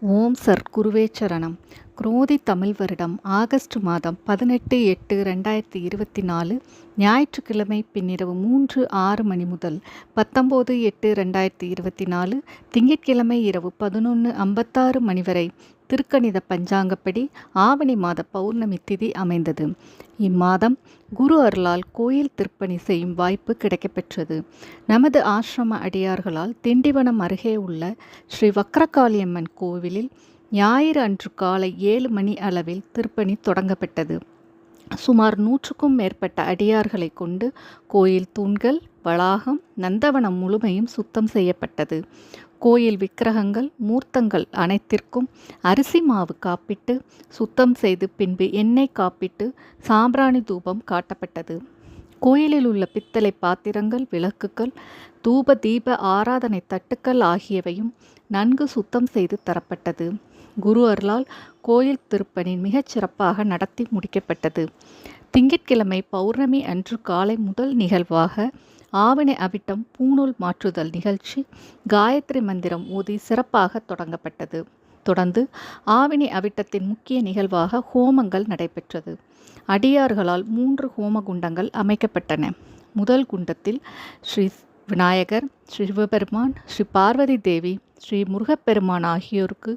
ஓம் sir குருவே சரணம். குரோதி தமிழ் வருடம் ஆகஸ்ட் மாதம் பதினெட்டு எட்டு ரெண்டாயிரத்தி இருபத்தி நாலு ஞாயிற்றுக்கிழமை பின்னிரவு மூன்று ஆறு மணி முதல் பத்தொம்போது எட்டு ரெண்டாயிரத்தி இருபத்தி நாலு திங்கட்கிழமை இரவு பதினொன்று ஐம்பத்தாறு மணி வரை திருக்கணித பஞ்சாங்கப்படி ஆவணி மாத பௌர்ணமி திதி அமைந்தது. இம்மாதம் குரு அருளால் கோயில் திருப்பணி செய்யும் வாய்ப்பு கிடைக்கப்பெற்றது. நமது ஆசிரம அடியார்களால் திண்டிவனம் அருகே உள்ள ஸ்ரீ வக்ரகாளியம்மன் கோவிலில் ஞாயிறு அன்று காலை ஏழு மணி அளவில் திருப்பணி தொடங்கப்பட்டது. சுமார் நூற்றுக்கும் மேற்பட்ட அடியார்களை கொண்டு கோயில் தூண்கள் வளாகம் நந்தவனம் முழுமையும் சுத்தம் செய்யப்பட்டது. கோயில் விக்கிரகங்கள் மூர்த்தங்கள் அனைத்திற்கும் அரிசி மாவு காப்பிட்டு சுத்தம் செய்து பின்பு எண்ணெய் காப்பிட்டு சாம்பிராணி தூபம் காட்டப்பட்டது. கோயிலில் உள்ள பித்தளை பாத்திரங்கள் விளக்குகள் தூப தீப ஆராதனை தட்டுக்கள் ஆகியவையும் நன்கு சுத்தம் செய்து தரப்பட்டது. குரு அருளால் கோயில் திருப்பணி மிகச் சிறப்பாக நடத்தி முடிக்கப்பட்டது. திங்கட்கிழமை பௌர்ணமி அன்று காலை முதல் நிகழ்வாக ஆவணி அவிட்டம் பூநூல் மாற்றுதல் நிகழ்ச்சி காயத்ரி மந்திரம் ஊதி சிறப்பாக தொடங்கப்பட்டது. தொடர்ந்து ஆவினி அவிட்டத்தின் முக்கிய நிகழ்வாக ஹோமங்கள் நடைபெற்றது. அடியார்களால் மூன்று ஹோம குண்டங்கள் அமைக்கப்பட்டன. முதல் குண்டத்தில் ஸ்ரீ விநாயகர் ஸ்ரீ சிவபெருமான் ஸ்ரீ பார்வதி தேவி ஸ்ரீ முருகப்பெருமான் ஆகியோருக்கு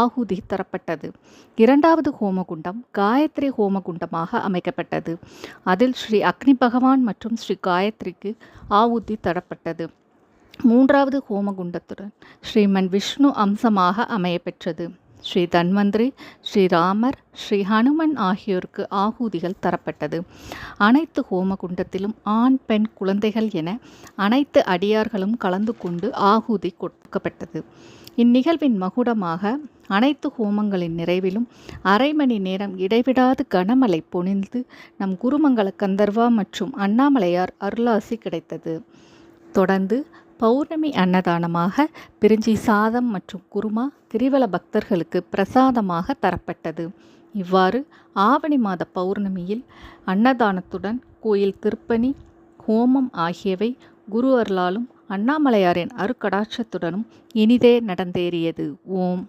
ஆகுதி தரப்பட்டது. இரண்டாவது ஹோமகுண்டம் காயத்ரி ஹோமகுண்டமாக அமைக்கப்பட்டது. அதில் ஸ்ரீ அக்னி பகவான் மற்றும் ஸ்ரீ காயத்ரிக்கு ஆகுதி தரப்பட்டது. மூன்றாவது ஹோமகுண்டத்துடன் ஸ்ரீமன் விஷ்ணு அம்சமாக அமையப்பெற்றது. ஸ்ரீ தன்வந்திரி ஸ்ரீராமர் ஸ்ரீ ஹனுமன் ஆகியோருக்கு ஆகூதிகள் தரப்பட்டது. அனைத்து ஹோமகுண்டத்திலும் ஆண் பெண் குழந்தைகள் என அனைத்து அடியார்களும் கலந்து கொண்டு ஆகூதி கொடுக்கப்பட்டது. இந்நிகழ்வின் மகுடமாக அனைத்து ஹோமங்களின் நிறைவிலும் அரை மணி நேரம் இடைவிடாது கனமழை பொழிந்து நம் குருமங்கள கந்தர்வா மற்றும் அண்ணாமலையார் அருளாசி கிடைத்தது. தொடர்ந்து பௌர்ணமி அன்னதானமாக பிரிஞ்சி சாதம் மற்றும் குருமா கிரிவல பக்தர்களுக்கு பிரசாதமாக தரப்பட்டது. இவ்வாறு ஆவணி மாத பௌர்ணமியில் அன்னதானத்துடன் கோயில் திருப்பணி ஹோமம் ஆகியவை குரு அருளாலும் அண்ணாமலையாரின் அருக்கடாட்சத்துடனும் இனிதே நடந்தேறியது. ஓம்.